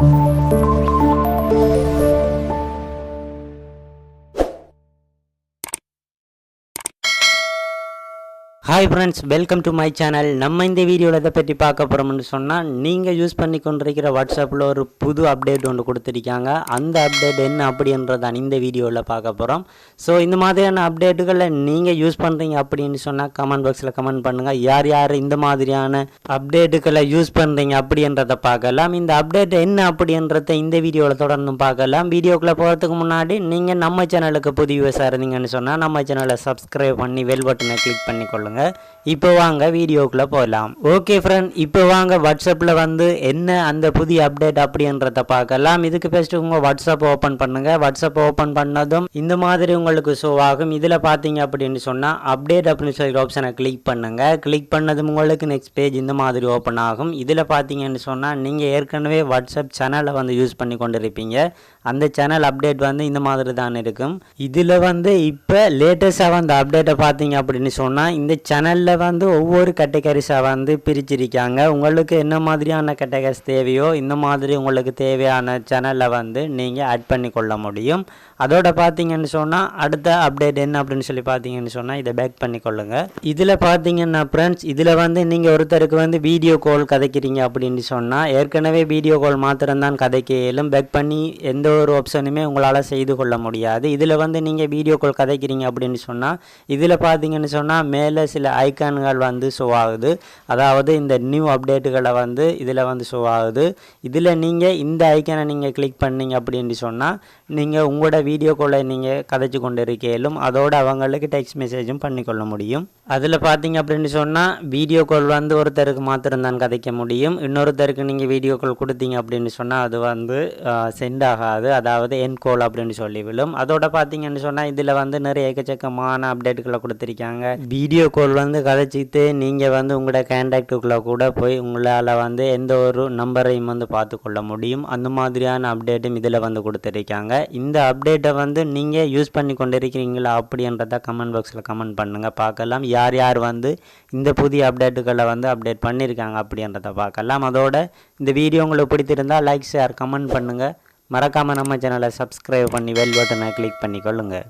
Thank you. Hi friends welcome to my channel நம்ம இந்த வீடியோவில் எதை பற்றி பார்க்க போகிறோம்னு சொன்னால் நீங்கள் யூஸ் பண்ணி கொண்டிருக்கிற வாட்ஸ்அப்பில் ஒரு புது அப்டேட் ஒன்று கொடுத்துருக்காங்க. அந்த அப்டேட் என்ன அப்படின்றதான் இந்த வீடியோவில் பார்க்க போகிறோம் ஸோ இந்த மாதிரியான அப்டேட்டுகளை நீங்கள் யூஸ் பண்ணுறீங்க அப்படின்னு சொன்னால் கமெண்ட் பாக்ஸில் கமெண்ட் பண்ணுங்கள் யார் யார் இந்த மாதிரியான அப்டேட்டுகளை யூஸ் பண்ணுறீங்க அப்படின்றத பார்க்கலாம். இந்த அப்டேட் என்ன அப்படின்றத இந்த வீடியோவில் தொடர்ந்து பார்க்கலாம். வீடியோக்குள்ளே போகிறதுக்கு முன்னாடி நீங்கள் நம்ம சேனலுக்கு புது யூஸாக இருந்தீங்கன்னு சொன்னால் நம்ம சேனலை சப்ஸ்கிரைப் பண்ணி வெல் பட்டனை கிளிக் பண்ணி சொல்லியிருக்காங்க இப்போ வாங்க வீடியோக்குள்ளே போகலாம் ஓகே ஃப்ரெண்ட் இப்போ வாங்க வாட்ஸ்அப்பில் வந்து என்ன அந்த புதிய அப்டேட் அப்படின்றத பார்க்கலாம். இதுக்கு ஃபஸ்ட்டு உங்கள் வாட்ஸ்அப் ஓப்பன் பண்ணுங்க. வாட்ஸ்அப் ஓப்பன் பண்ணதும் இந்த மாதிரி உங்களுக்கு ஷோ ஆகும். இதில் பார்த்தீங்க அப்படின்னு சொன்னால் அப்டேட் அப்படின்னு சொல்லி ஆப்ஷனை கிளிக் பண்ணுங்கள் கிளிக் பண்ணதும் உங்களுக்கு நெக்ஸ்ட் பேஜ் இந்த மாதிரி ஓப்பன் ஆகும். இதில் பார்த்தீங்கன்னு சொன்னால் நீங்கள் ஏற்கனவே வாட்ஸ்அப் சேனலை வந்து யூஸ் பண்ணி கொண்டு இருப்பீங்க அந்த சேனல் அப்டேட் வந்து இந்த மாதிரி தான் இருக்கும். இதில் வந்து இப்போ லேட்டஸ்ட்டாக வந்து அப்டேட்டை பார்த்தீங்க அப்படின்னு சொன்னால் இந்த சேனலில் வந்து ஒவ்வொரு கேட்டகரிஸாக வந்து பிரிச்சிருக்காங்க. உங்களுக்கு என்ன மாதிரியான கேட்டகரிஸ் தேவையோ இந்த மாதிரி உங்களுக்கு தேவையான சேனலை வந்து நீங்கள் ஆட் பண்ணி கொள்ள முடியும். அதோட பார்த்தீங்கன்னு சொன்னால் அடுத்த அப்டேட் என்ன அப்படின்னு சொல்லி பார்த்தீங்கன்னு சொன்னால் இதை பேக் பண்ணி கொள்ளுங்கள் இதில் பார்த்தீங்கன்னா ஃப்ரெண்ட்ஸ் இதில் வந்து நீங்கள் ஒருத்தருக்கு வந்து வீடியோ கால் கதைக்கிறீங்க அப்படின்னு சொன்னால் ஏற்கனவே வீடியோ கால் மாத்திரம்தான் கதைக்க இயலும் பேக் பண்ணி எந்த ஒரு ஆப்ஷனுமே உங்களால் செய்து கொள்ள முடியாது. இதில் வந்து நீங்கள் வீடியோ கால் கதைக்கிறீங்க அப்படின்னு சொன்னால் இதில் பார்த்தீங்கன்னு சொன்னால் மேலே சில ஐக்கான்கள் வந்து ஷோ ஆகுது. அதாவது இந்த நியூ அப்டேட்டுகளை வந்து இதில் வந்து ஷோ ஆகுது. இதில் நீங்கள் இந்த ஐக்கானை நீங்கள் கிளிக் பண்ணீங்க அப்படின்னு சொன்னால் நீங்கள் உங்களோட வீடியோ காலை நீங்கள் கதைச்சு கொண்டு இருக்கையிலும் அதோடு அவங்களுக்கு டெக்ஸ்ட் மெசேஜும் பண்ணிக்கொள்ள முடியும். அதில் பார்த்தீங்க அப்படின்னு சொன்னால் வீடியோ கால் வந்து ஒருத்தருக்கு மாத்திரம்தான் கதைக்க முடியும். இன்னொருத்தருக்கு நீங்கள் வீடியோ கால் கொடுத்தீங்க அப்படின்னு சொன்னால் அது வந்து சென்ட் ஆகாது. அதாவது என் கால் அப்படின்னு சொல்லி விழும். அதோட பார்த்தீங்கன்னு சொன்னால் இதில் வந்து நிறைய எக்கச்சக்கமான அப்டேட்டுகளை கொடுத்துருக்காங்க. வீடியோ கால் வந்து கதைச்சிட்டு நீங்கள் வந்து உங்களோட கான்டாக்டுக்குள்ளே கூட போய் உங்களால் வந்து எந்த ஒரு நம்பரையும் வந்து பார்த்து கொள்ள முடியும். அந்த மாதிரியான அப்டேட்டும் இதில் வந்து கொடுத்துருக்காங்க. இந்த அப்டேட்டை வந்து நீங்கள் யூஸ் பண்ணி கொண்டு இருக்கிறீங்களா அப்படின்றத கமெண்ட் பாக்ஸில் கமெண்ட் பண்ணுங்கள் பார்க்கலாம். யார் யார் வந்து இந்த புதிய அப்டேட்டுகளை வந்து அப்டேட் பண்ணியிருக்காங்க அப்படின்றத பார்க்கலாம். அதோட இந்த வீடியோ உங்களுக்கு பிடித்திருந்தால் லைக் ஷேர் கமெண்ட் பண்ணுங்கள் மறக்காமல் நம்ம சேனலை சப்ஸ்கிரைப் பண்ணி வெல் பட்டனை கிளிக் பண்ணிக்கொள்ளுங்கள்